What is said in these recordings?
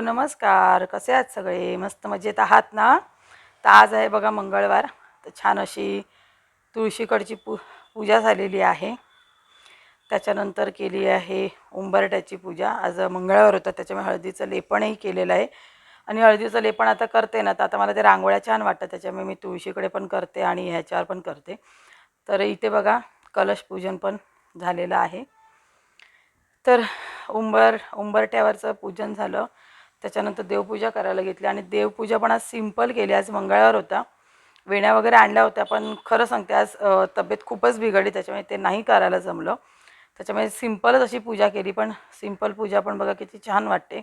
नमस्कार कसे आहात सगळे? मस्त मजेत आहात ना? तर आज आहे बघा मंगळवार तर छान अशी तुळशीकडची पू पूजा झालेली आहे. त्याच्यानंतर केली आहे उंबरट्याची पूजा. आज मंगळवार होता त्याच्यामुळे हळदीचं लेपणही केलेलं आहे. आणि हळदीचं लेपण आता करते ना तर आता मला ते रांगोळ्या छान वाटतं त्याच्यामुळे मी तुळशीकडे पण करते आणि ह्याच्यावर पण करते. तर इथे बघा कलश पूजन पण झालेलं आहे. तर उंबर उंबरट्यावरचं पूजन झालं. त्याच्यानंतर देवपूजा करायला घेतली. आणि देवपूजा पण आज सिंपल केली. आज मंगळवार होता. वेण्या वगैरे आणल्या होत्या पण खरं सांगते आज तब्येत खूपच बिघडली. त्याच्यामुळे ते नाही करायला जमलं. त्याच्यामुळे सिम्पलच अशी पूजा केली पण सिंपल पूजा पण बघा किती छान वाटते.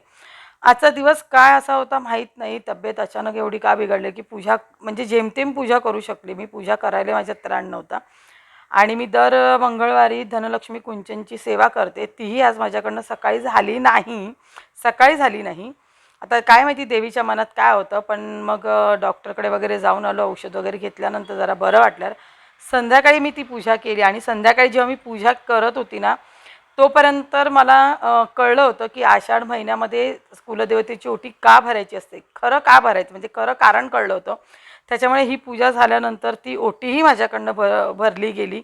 आजचा दिवस काय असा होता माहीत नाही. तब्येत अचानक एवढी का बिघडली की पूजा म्हणजे जेमतेम पूजा करू शकली मी. पूजा करायला माझ्यात त्राण नव्हता. आणि मी दर मंगळवारी धनलक्ष्मी कुंचनची सेवा करते. तीही आज माझ्याकडनं सकाळी झाली नाही. सकाळी झाली नाही. आता काय माहिती देवीच्या मनात काय होतं पण मग डॉक्टरकडे वगैरे जाऊन आलो औषध वगैरे घेतल्यानंतर जरा बरं वाटलं. संध्याकाळी मी ती पूजा केली आणि संध्याकाळी जेव्हा मी पूजा करत होती ना तोपर्यंत मला कळलं होतं की आषाढ महिन्यामध्ये कुलदेवतेची ओटी का भरायची असते? खरं का भरायचं? म्हणजे खरं कारण कळलं होतं. त्याच्यामुळे ही पूजा झाल्यानंतर ती ओटीही माझ्याकडनं भर भरली गेली.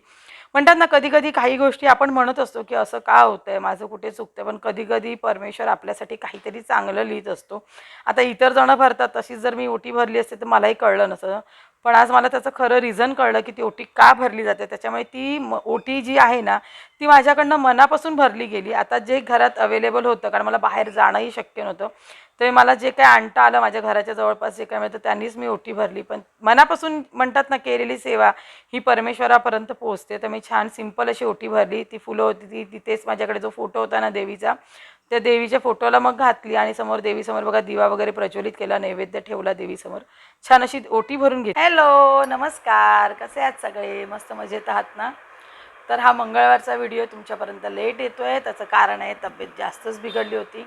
म्हणतात ना कधी कधी काही गोष्टी आपण म्हणत असतो की असं का होतं आहे माझं कुठे चुकतं पण कधी कधी परमेश्वर आपल्यासाठी काहीतरी चांगलं लिहित असतो. आता इतर जणं भरतात तशीच जर मी ओटी भरली असते तर मलाही कळलं नसतं. पण आज मला त्याचं खरं रिझन कळलं की ती ओटी का भरली जाते? त्याच्यामुळे ती म ओटी जी आहे ना ती माझ्याकडनं मनापासून भरली गेली. आता जे घरात अवेलेबल होतं कारण मला बाहेर जाणंही शक्य नव्हतं ते मला जे काय आणता आलं माझ्या घराच्या जवळपास जे काय मिळतं त्यांनीच मी ओटी भरली. पण मनापासून म्हणतात ना केलेली सेवा ही परमेश्वरापर्यंत पोहोचते. तर मी छान सिंपल अशी ओटी भरली. ती फुलं होती ती तिथेच माझ्याकडे जो फोटो होता ना देवीचा त्या देवीच्या फोटोला मग घातली आणि समोर देवीसमोर बघा दिवा वगैरे प्रज्वलित केला नैवेद्य ठेवला देवीसमोर. छान अशी ओटी भरून घेतली. हॅलो नमस्कार. कसे आहात सगळे? मस्त मजेत आहात ना? तर हा मंगळवारचा व्हिडिओ तुमच्यापर्यंत लेट येतो आहे त्याचं कारण आहे तब्येत जास्तच बिघडली होती.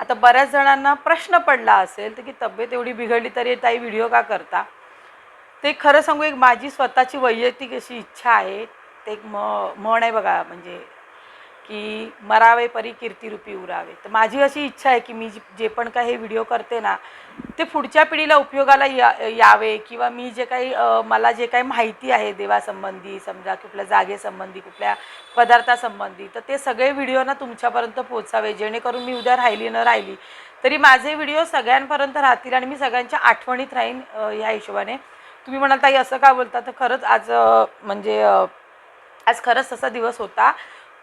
आता बऱ्याच जणांना प्रश्न पडला असेल तर की तब्येत एवढी बिघडली तरी ताई व्हिडिओ का करता? ते खरं सांगू एक माझी स्वतःची वैयक्तिक अशी इच्छा आहे ते एक म म्हण आहे बघा म्हणजे की मरावे परी कीर्तिरूपी उरावे. तर माझी अशी इच्छा आहे की मी जे पण काही हे व्हिडिओ करते ना ते पुढच्या पिढीला उपयोगाला या यावे किंवा मी जे काही मला जे काही माहिती आहे देवासंबंधी समजा कुठल्या जागेसंबंधी कुठल्या पदार्थासंबंधी तर ते सगळे व्हिडिओ ना तुमच्यापर्यंत पोहोचावे. जेणेकरून मी उद्या राहिली न राहिली तरी माझे व्हिडिओ सगळ्यांपर्यंत राहतील आणि मी सगळ्यांच्या आठवणीत राहीन ह्या हिशोबाने. तुम्ही म्हणाल ताई असं का बोलता? तर खरंच आज म्हणजे आज खरंच तसा दिवस होता.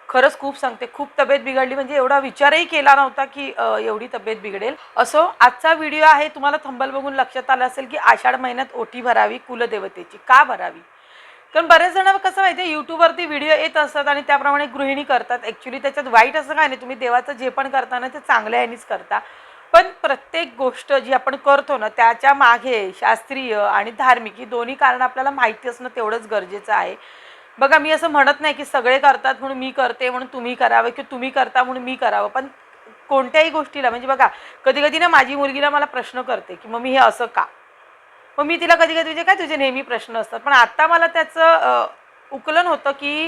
खरंच खूप सांगते खूप तब्येत बिघडली. म्हणजे एवढा विचारही केला नव्हता की एवढी तब्येत बिघडेल. असो आजचा व्हिडिओ आहे तुम्हाला थंबल बघून लक्षात आलं असेल की आषाढ महिन्यात ओटी भरावी कुलदेवतेची. का भरावी? कारण बरेच जण कसं माहिती आहे यूट्यूबवरती व्हिडिओ येत असतात आणि त्याप्रमाणे गृहिणी करतात. ॲक्च्युली त्याच्यात वाईट असं काय नाही तुम्ही देवाचं जे पण करता ना ते चांगल्या ह्यानीच करता. पण प्रत्येक गोष्ट जी आपण करतो ना त्याच्यामागे शास्त्रीय आणि धार्मिक ही दोन्ही कारण आपल्याला माहिती असणं तेवढंच गरजेचं आहे. बघा मी असं म्हणत नाही की सगळे करतात म्हणून मी करते म्हणून तुम्ही करावं किंवा तुम्ही करता म्हणून मी करावं पण कोणत्याही गोष्टीला म्हणजे बघा कधी कधी ना माझी मुलगीला मला प्रश्न करते की मग मी हे असं का? मग मी तिला कधी कधी म्हणजे काय तुझे नेहमी प्रश्न असतात. पण आत्ता मला त्याचं उकलन होतं की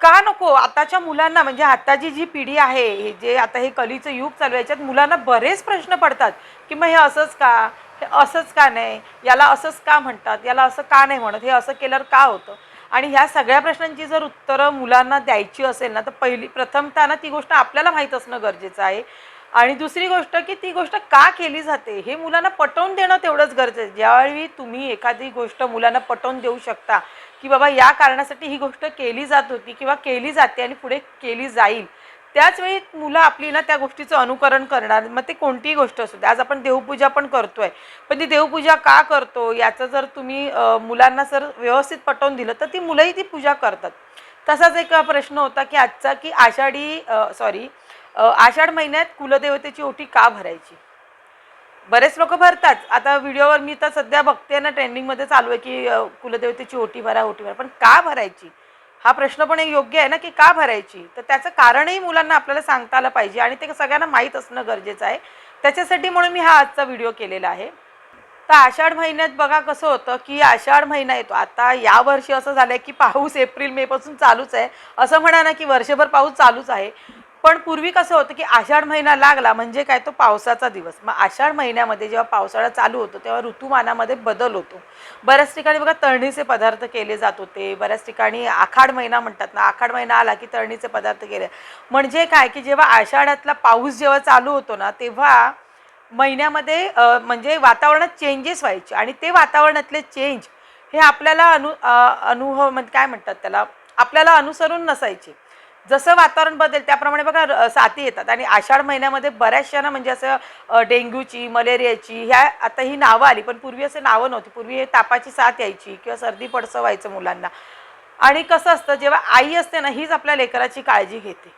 का नको? आताच्या मुलांना म्हणजे आताची जी पिढी आहे हे जे आता हे कलीचं युग चालू आहे याच्यात मुलांना बरेच प्रश्न पडतात की मग हे असंच का? हे असंच का नाही? याला असंच का म्हणतात? याला असं का नाही म्हणत? हे असं केल्यावर का होतं? आणि ह्या सगळ्या प्रश्नांची जर उत्तरं मुलांना द्यायची असेल ना तर पहिली प्रथमतः ना ती गोष्ट आपल्याला माहीत असणं गरजेचं आहे. आणि दुसरी गोष्ट की ती गोष्ट का केली जाते हे मुलांना पटवून देणं तेवढंच गरजेचं आहे. ज्यावेळी तुम्ही एखादी गोष्ट मुलांना पटवून देऊ शकता की बाबा या कारणासाठी ही गोष्ट केली जात होती किंवा केली जाते आणि पुढे केली जाईल त्याचवेळी मुलं आपली ना त्या गोष्टीचं अनुकरण करणार. मग ते कोणतीही गोष्ट असू दे. आज आपण देवपूजा पण करतोय. पण ती देवपूजा का करतो? याचं जर तुम्ही मुलांना जर व्यवस्थित पटवून दिलं तर ती मुलंही ती पूजा करतात. तसाच एक प्रश्न होता की आजचा की आषाढी सॉरी आषाढ महिन्यात कुलदेवतेची ओटी का भरायची? बरेच लोक भरतात. आता व्हिडिओवर मी तर सध्या बघते ना ट्रेंडिंगमध्ये चालू आहे की कुलदेवतेची ओटी भरा ओटी भरा. पण का भरायची? हा प्रश्न पण एक योग्य आहे ना की का भरायची? तर त्याचं कारणही मुलांना आपल्याला सांगता आलं पाहिजे आणि ते सगळ्यांना माहीत असणं गरजेचं आहे. त्याच्यासाठी म्हणून मी हा आजचा व्हिडिओ केलेला आहे. तर आषाढ महिन्यात बघा कसं होतं की आषाढ महिना येतो. आता या वर्षी असं झालं आहे की पाऊस एप्रिल मे पासून चालूच आहे. असं म्हणा ना की वर्षभर पाऊस चालूच आहे. पण पूर्वी कसं होतं की आषाढ महिना लागला म्हणजे काय तो पावसाचा दिवस. मग आषाढ महिन्यामध्ये जेव्हा पावसाळा चालू होतो तेव्हा ऋतुमानामध्ये बदल होतो. बऱ्याच ठिकाणी बघा तळणीचे पदार्थ केले जात होते. बऱ्याच ठिकाणी आखाड महिना म्हणतात ना आखाड महिना आला की तळणीचे पदार्थ केले. म्हणजे काय की जेव्हा आषाढातला पाऊस जेव्हा चालू होतो ना तेव्हा महिन्यामध्ये म्हणजे वातावरणात चेंजेस व्हायचे. आणि ते वातावरणातले चेंज हे आपल्याला अनु अनुभव म्हणजे काय म्हणतात त्याला आपल्याला अनुसरून नसायचे. जसं वातावरण बदल त्याप्रमाणे बघा र- साथी येतात. आणि आषाढ महिन्यामध्ये बऱ्याचशा ना म्हणजे असं डेंग्यूची मलेरियाची ह्या आता ही नावं आली पण पूर्वी असं नावं नव्हती. पूर्वी तापाची साथ यायची किंवा सर्दी पडसं व्हायचं मुलांना. आणि कसं असतं जेव्हा आई असते ना हीच आपल्या लेकराची काळजी घेते.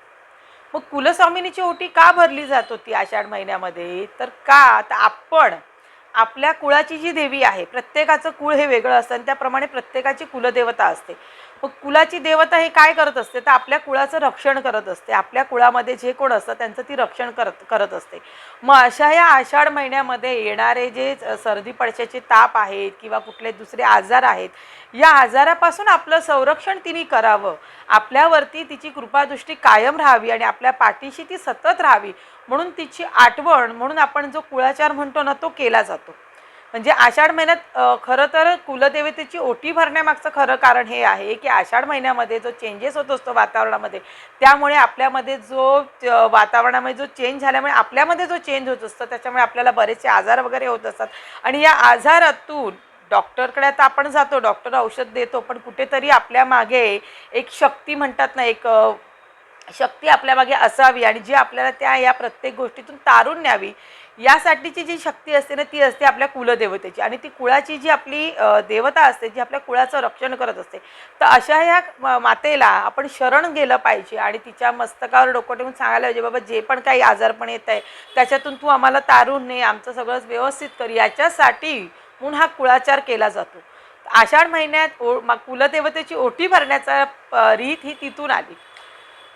मग कुलस्वामिनीची ओटी का भरली जात होती आषाढ महिन्यामध्ये? तर का? आता आपण आपल्या कुळाची जी देवी आहे प्रत्येकाचं कुळ हे वेगळं असतं आणि त्याप्रमाणे प्रत्येकाची कुलदेवता असते. मग कुलाची देवता हे काय करत असते? तर आपल्या कुळाचं रक्षण करत असते. आपल्या कुळामध्ये जे कोण असतं त्यांचं ती रक्षण करत करत असते. मग अशा या आषाढ महिन्यामध्ये येणारे जे सर्दी पडशाचे ताप आहेत किंवा कुठले दुसरे आजार आहेत या आजारापासून आपलं संरक्षण तिने करावं. आपल्यावरती तिची कृपादृष्टी कायम राहावी आणि आपल्या पाठीशी ती सतत राहावी. म्हणून तिची आठवण म्हणून आपण जो कुळाचार म्हणतो ना तो केला जातो. म्हणजे आषाढ महिन्यात खरं तर कुलदेवतेची ओटी भरण्यामागचं खरं कारण हे आहे की आषाढ महिन्यामध्ये जो चेंजेस होत असतो वातावरणामध्ये त्यामुळे आपल्यामध्ये जो वातावरणामध्ये जो चेंज झाल्यामुळे आपल्यामध्ये जो चेंज होत असतो त्याच्यामुळे आपल्याला बरेचसे आजार वगैरे होत असतात. आणि या आजारातून डॉक्टरकडे आता आपण जातो डॉक्टर औषध देतो पण कुठेतरी आपल्या मागे एक शक्ती म्हणतात ना एक शक्ती आपल्यामागे असावी आणि जी आपल्याला त्या या प्रत्येक गोष्टीतून तारून न्यावी यासाठीची जी शक्ती असते ना ती असते आपल्या कुलदेवतेची. आणि ती कुळाची जी आपली देवता असते जी आपल्या कुळाचं रक्षण करत असते तर अशा ह्या म- मातेला आपण शरण गेलं पाहिजे आणि तिच्या मस्तकावर डोकं ठेवून सांगायला पाहिजे बाबा जे पण काही आजारपण येत आहे त्याच्यातून तू आम्हाला तारून ने आमचं सगळंच व्यवस्थित कर. याच्यासाठी म्हणून हा कुळाचार केला जातो. आषाढ महिन्यात ओ मा- कुलदेवतेची ओटी भरण्याचा रीत ही तिथून आली.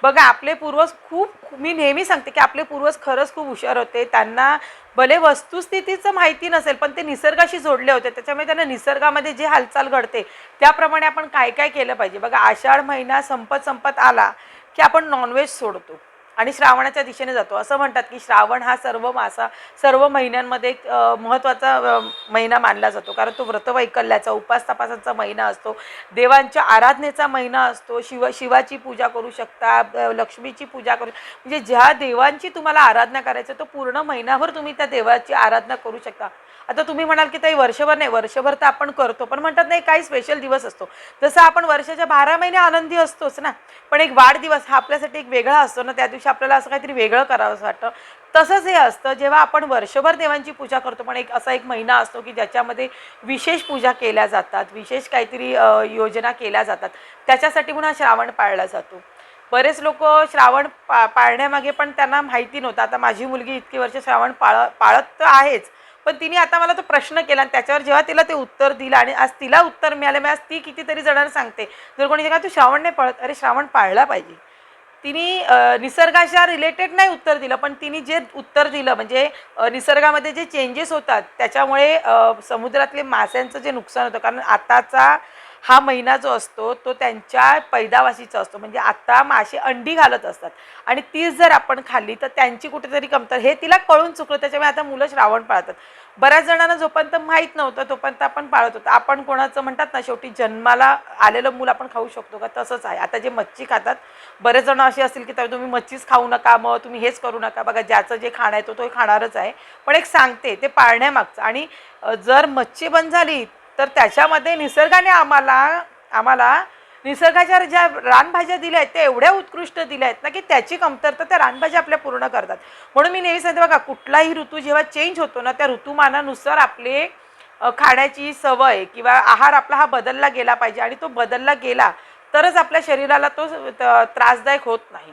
बघा आपले पूर्वज खूप मी नेहमी सांगते की आपले पूर्वज खरंच खूप हुशार होते. त्यांना भले वस्तुस्थितीचं माहिती नसेल पण ते निसर्गाशी जोडले होते. त्याच्यामुळे त्यांना निसर्गामध्ये जे हालचाल घडते त्याप्रमाणे आपण काय काय केलं पाहिजे? बघा आषाढ महिना संपत संपत आला की आपण नॉनव्हेज सोडतो. आणि श्रावणाच्या दिशेने जातो. असं म्हणतात की श्रावण हा सर्व मासा सर्व महिन्यांमध्ये एक महत्त्वाचा महिना मानला जातो. कारण तो व्रतवैकल्याचा उपास तपासाचा महिना असतो. देवांच्या आराधनेचा महिना असतो. शिव शिवाची पूजा करू शकता लक्ष्मीची पूजा करू म्हणजे ज्या देवांची तुम्हाला आराधना करायचं तो पूर्ण महिनाभर तुम्ही त्या देवाची आराधना करू शकता. आता तुम्ही म्हणाल की ताई वर्षभर नाही. वर्षभर तर आपण करतो. पण म्हणतात नाही काही स्पेशल दिवस असतो. जसं आपण वर्षाच्या बारा महिने आनंदी असतोच ना. पण एक वाढदिवस हा आपल्यासाठी एक वेगळा असतो ना. त्या दिवशी आपल्याला असं काहीतरी वेगळं करावं असं वाटतं. तसंच हे असतं जेव्हा आपण वर्षभर देवांची पूजा करतो पण एक असा एक महिना असतो की ज्याच्यामध्ये विशेष पूजा केल्या जातात विशेष काहीतरी योजना केल्या जातात. त्याच्यासाठी म्हणून हा श्रावण पाळला जातो. बरेच लोक श्रावण पा पाळण्यामागे पण त्यांना माहिती नव्हतं. आता माझी मुलगी इतकी वर्ष श्रावण पाळ पाळत तर आहेच पण तिने आता मला तो प्रश्न केला आणि त्याच्यावर जेव्हा तिला ते उत्तर दिलं आणि आज तिला उत्तर मिळालं मी आज ती कितीतरी जणांना सांगते जर कोणी काय तू श्रावण नाही पाळत. अरे श्रावण पाळला पाहिजे. तिने निसर्गाच्या रिलेटेड नाही उत्तर दिलं पण तिने जे उत्तर दिलं म्हणजे निसर्गामध्ये जे चेंजेस होतात त्याच्यामुळे समुद्रातले माशांचं जे नुकसान होतं कारण आताचा हा महिना जो असतो तो त्यांच्या पैदावाशीचा असतो. म्हणजे आता मासे अंडी घालत असतात. आणि तीच जर आपण खाल्ली तर त्यांची कुठेतरी कमतर हे तिला कळून चुकलं. त्याच्यामुळे आता मुलं श्रावण पाळतात. बऱ्याच जणांना जोपर्यंत माहीत नव्हतं तोपर्यंत आपण पाळत होतो. आपण कोणाचं म्हणतात ना शेवटी जन्माला आलेलं मूल आपण खाऊ शकतो का? तसंच आहे. आता जे मच्छी खातात बरेच जण असे असतील की तर तुम्ही मच्छीच खाऊ नका मग तुम्ही हेच करू नका. बघा ज्याचं जे खाणं आहे तो तो खाणारच आहे. पण एक सांगते ते पाळण्यामागचं. आणि जर मच्छी बंद झाली तर त्याच्यामध्ये निसर्गाने आम्हाला आम्हाला निसर्गाच्या ज्या रानभाज्या दिल्या आहेत त्या एवढ्या उत्कृष्ट दिल्या आहेत ना की त्याची कमतरता त्या रानभाज्या आपल्या पूर्ण करतात. म्हणून मी नेहमी सांगते बघा कुठलाही ऋतू जेव्हा चेंज होतो ना त्या ऋतुमानानुसार आपले खाण्याची सवय किंवा आहार आपला हा बदलला गेला पाहिजे आणि तो बदलला गेला तरच आपल्या शरीराला तो त- त्रासदायक होत नाही.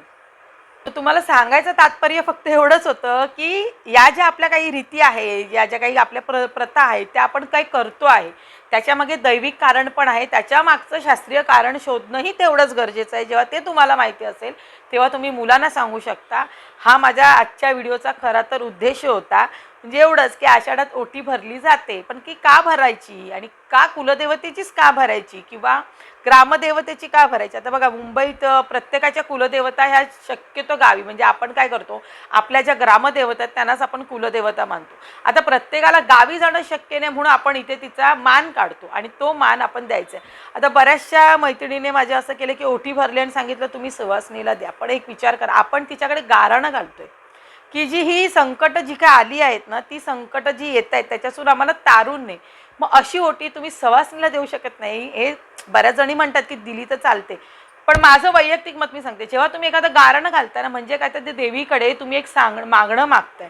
तुम्हाला सांगायचं तात्पर्य फक्त एवढंच होतं की या ज्या आपल्या काही रीती आहे या ज्या काही आपल्या प्र प्रथा आहेत त्या आपण काही करतो आहे. त्याच्यामागे दैविक कारण पण आहे. त्याच्या मागचं शास्त्रीय कारण शोधणंही तेवढंच गरजेचं आहे. जेव्हा ते तुम्हाला माहिती असेल तेव्हा तुम्ही मुलांना सांगू शकता. हा माझ्या आजच्या व्हिडिओचा खरा तर उद्देश होता. म्हणजे एवढंच की आषाढात ओटी भरली जाते. पण की का भरायची? आणि का कुलदेवतेचीच का भरायची? किंवा ग्रामदेवतेची का भरायची? आता बघा मुंबईत प्रत्येकाच्या कुलदेवता ह्या शक्यतो गावी. म्हणजे आपण काय करतो? आपल्या ज्या ग्रामदेवता आहेत त्यांनाच आपण कुलदेवता मानतो. आता प्रत्येकाला गावी जाणं शक्य नाही म्हणून आपण इथे तिचा मान काढतो आणि तो मान आपण द्यायचा आहे. आता बऱ्याचशा मैत्रिणीने माझ्या असं केलं की ओटी भरली आणि सांगितलं तुम्ही सुवासनीला द्या. पण एक विचार करा आपण तिच्याकडे गाराणं घालतोय. की जी ही संकट जी काय आली आहेत ना ती संकट जी येत आहेत त्याच्यासून आम्हाला तारून नाही. मग अशी ओटी तुम्ही सवासनीला देऊ शकत नाही. हे बऱ्याच जणी म्हणतात की दिली तर चालते. पण माझं वैयक्तिक मत मी सांगते. जेव्हा तुम्ही एखादं गारणं घालताय ना म्हणजे काय तर ते देवीकडे तुम्ही एक सांग मागणं मागताय.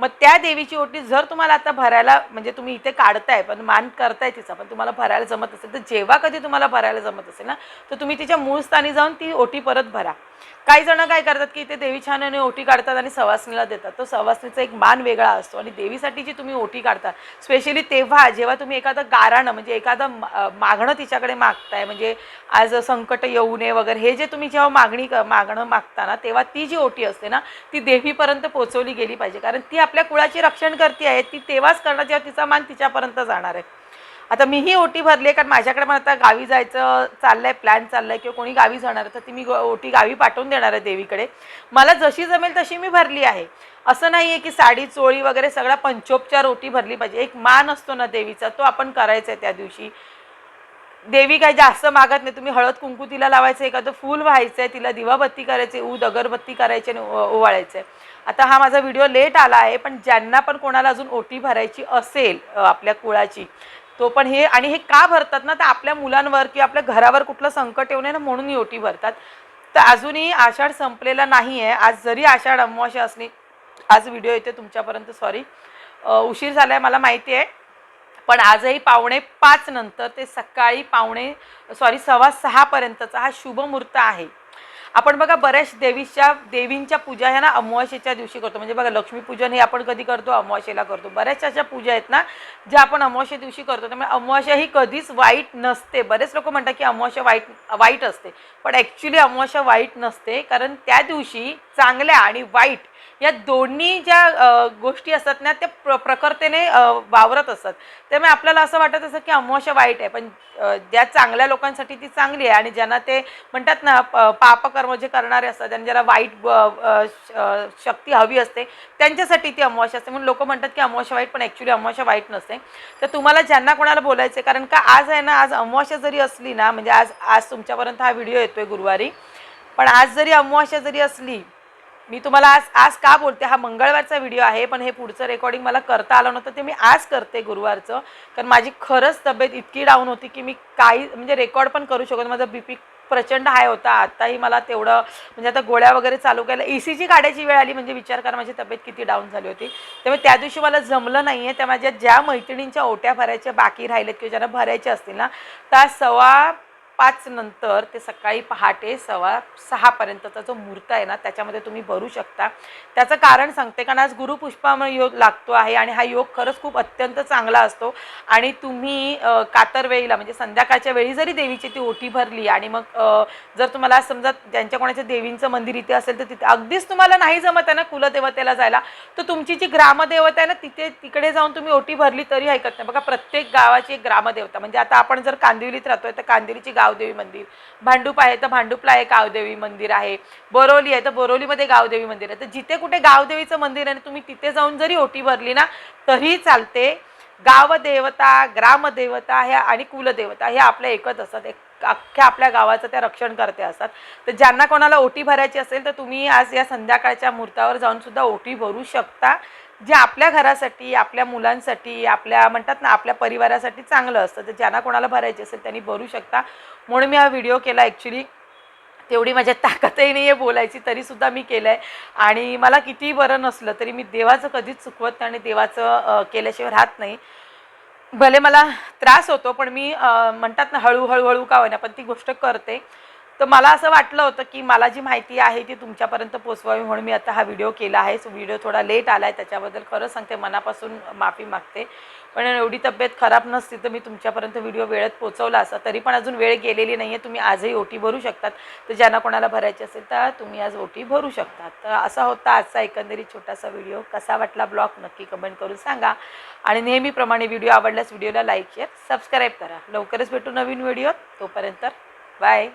मग त्या देवीची ओटी जर तुम्हाला आता भरायला म्हणजे तुम्ही इथे काढताय पण मान करताय तिचा पण तुम्हाला भरायला जमत असेल तर जेव्हा कधी तुम्हाला भरायला जमत असेल ना तर तुम्ही तिच्या मूळ स्थानी जाऊन ती ओटी परत भरा. काही जण काय करतात की इथे देवी छान आणि ओटी काढतात आणि सवासणीला देतात. तो सवासणीचा एक मान वेगळा असतो आणि देवीसाठी जी तुम्ही ओटी काढता स्पेशली तेव्हा जेव्हा तुम्ही एखादं गाराणं म्हणजे एखादं मागणं तिच्याकडे मागताय म्हणजे आज संकट येऊ नये वगैरे हे जे तुम्ही जेव्हा मागणी क- मागणं मागता ना तेव्हा ती जी ओटी असते ना ती देवीपर्यंत पोहोचवली गेली पाहिजे. कारण ती आपल्या कुळाची रक्षण करते आहे ती तेव्हाच करणार जेव्हा तिचा मान तिच्यापर्यंत जाणार आहे. आता मीही ओटी भरली आहे कारण माझ्याकडे पण आता गावी जायचं चाललंय प्लॅन चाललाय किंवा कोणी गावी जाणार तर ती मी ओटी गावी पाठवून देणार आहे देवीकडे. मला जशी जमेल तशी मी भरली आहे. असं नाही आहे की साडी चोळी वगैरे सगळा पंचोपचार ओटी भरली पाहिजे. एक मान असतो ना देवीचा तो आपण करायचा आहे त्या दिवशी. देवी काय जास्त मागत नाही. तुम्ही हळद कुंकू तिला लावायचं एखादं फूल व्हायचं आहे तिला दिवाबत्ती करायची ऊद अगरबत्ती करायची आणि ओवाळायचं आहे आता हा माझा व्हिडिओ लेट आला आहे पण ज्यांना पण कोणाला अजून ओटी भरायची असेल आपल्या कुळाची तो पण हे आणि हे का भरतात ना तर आपल्या मुलांवर किंवा आपल्या घरावर कुठलं संकट येऊ नये ना म्हणून ही ओटी भरतात. तर अजूनही आषाढ संपलेला नाही आहे आज जरी आषाढ अमावस्या असली आज व्हिडिओ येते तुमच्यापर्यंत सॉरी उशीर झाला आहे मला माहिती आहे. पण आजही पावणे पाच नंतर ते सकाळी पावणे सॉरी सव्वा सहापर्यंतचा हा शुभ मुहूर्त आहे. आपण बघा बऱ्याच देवीच्या देवींच्या पूजा ह्या ना अमावास्येच्या दिवशी करतो. म्हणजे बघा लक्ष्मीपूजन हे आपण कधी करतो? अमावास्येला करतो. बऱ्याचशा अशा पूजा आहेत ना ज्या आपण अमावास्ये दिवशी करतो. त्यामुळे अमावास्या ही कधीच वाईट नसते. बरेच लोक म्हणतात की अमावास्या वाईट वाईट असते. पण ॲक्च्युली अमावास्या वाईट नसते. कारण त्या दिवशी चांगल्या आणि वाईट या दोन्ही ज्या गोष्टी असतात ना त्या प्र प्रखरतेने वावरत असतात. त्यामुळे आपल्याला असं वाटत असतं की अमावस्या वाईट आहे पण ज्या चांगल्या लोकांसाठी ती चांगली आहे आणि ज्यांना ते म्हणतात ना प- पापकर्म जे करणारे असतात आणि ज्याला वाईट श- शक्ती हवी असते त्यांच्यासाठी ती अमावस्या असते. म्हणून लोक म्हणतात की अमावस्या वाईट पण ॲक्च्युली अमावस्या वाईट नसते. तर तुम्हाला ज्यांना कोणाला बोलायचं आहे कारण का आज आहे ना आज अमावस्या जरी असली ना म्हणजे आज आज तुमच्यापर्यंत हा व्हिडिओ येतो आहे गुरुवारी पण आज जरी अमावस्या जरी असली मी तुम्हाला आज आज का बोलते? हा मंगळवारचा व्हिडिओ आहे पण हे पुढचं रेकॉर्डिंग मला करता आलं नव्हतं ते मी आज करते गुरुवारचं. कारण माझी खरंच तब्येत इतकी डाऊन होती की मी काही म्हणजे रेकॉर्ड पण करू शकत माझं बी पी प्रचंड हाय होता. आत्ताही मला तेवढं म्हणजे आता गोळ्या वगैरे चालू केल्या. ई सी जी काढायची वेळ आली म्हणजे विचार करा माझी तब्येत किती डाऊन झाली होती. त्यामुळे त्या दिवशी मला जमलं नाही आहे त्या माझ्या ज्या मैत्रिणींच्या ओट्या भरायच्या बाकी राहिल्यात किंवा ज्यांना भरायच्या असतील ना त्या सव्वा पाच नंतर ते सकाळी पहाटे सव्वा सहापर्यंतचा जो मुहूर्त आहे ना त्याच्यामध्ये तुम्ही भरू शकता. त्याचं कारण सांगते कारण आज गुरुपुष्पामय योग लागतो आहे आणि हा योग खरंच खूप अत्यंत चांगला असतो. आणि तुम्ही कातरवेळीला म्हणजे संध्याकाळच्या वेळी जरी देवीची ती ओटी भरली आणि मग जर तुम्हाला समजा ज्यांच्या कोणाच्या देवींचं मंदिर इथे असेल तर तिथे अगदीच तुम्हाला नाही जमत आहे ना कुलदेवतेला जायला तर तुमची जी ग्रामदेवता आहे ना तिथे तिकडे जाऊन तुम्ही ओटी भरली तरी ऐकत नाही. बघा प्रत्येक गावाची एक ग्रामदेवता म्हणजे आता आपण जर कांदिवलीत राहतोय तर कांदिवलीची गावदेवी मंदिर. भांडूप आहे तर भांडूपला एक गावदेवी मंदिर आहे. बोरोली आहे तर बोरोलीमध्ये गावदेवी मंदिर आहे. तर जिथे कुठे गावदेवीचं मंदिर आहे तुम्ही तिथे जाऊन जरी ओटी भरली ना तरी चालते. गावदेवता ग्रामदेवता ह्या आणि कुलदेवता ह्या आपल्या एकच असतात. एक अख्ख्या आपल्या गावाचं त्या रक्षण करते असतात. तर ज्यांना कोणाला ओटी भरायची असेल तर तुम्ही आज या संध्याकाळच्या मुहूर्तावर जाऊन सुद्धा ओटी भरू शकता. जे आपल्या घरासाठी आपल्या मुलांसाठी आपल्या म्हणतात ना आपल्या परिवारासाठी चांगलं असतं. तर ज्यांना कोणाला भरायचे असेल त्यांनी भरू शकता. म्हणून मी हा व्हिडिओ केला ॲक्च्युली तेवढी माझ्या ताकदही नाही आहे बोलायची तरीसुद्धा मी केलं आहे आणि मला कितीही बरं नसलं तरी मी देवाचं कधीच चुकवत नाही आणि देवाचं केल्याशिवाय राहत नाही. भले मला त्रास होतो पण मी म्हणतात ना हळूहळू हळूहळू का होईना पण ती गोष्ट करते. तर मला असं वाटलं होतं की मला जी माहिती आहे ती तुमच्यापर्यंत पोचवावी म्हणून मी आता हा व्हिडिओ केला आहे. सो व्हिडिओ थोडा लेट आला आहे त्याच्याबद्दल खरं सांगते मनापासून माफी मागते. पण एवढी तब्येत खराब नसती तर मी तुमच्यापर्यंत व्हिडिओ वेळेत पोचवला असा तरी पण अजून वेळ गेलेली नाही आहे तुम्ही आजही ओटी भरू शकतात. तर ज्यांना कोणाला भरायची असेल तर तुम्ही आज ओटी भरू शकतात तर असा होता आजचा एकंदरीत छोटासा व्हिडिओ. कसा वाटला ब्लॉग नक्की कमेंट करून सांगा. आणि नेहमीप्रमाणे व्हिडिओ आवडल्यास व्हिडिओला लाईक शेअर सबस्क्राईब करा. लवकरच भेटू नवीन व्हिडिओ तोपर्यंत बाय.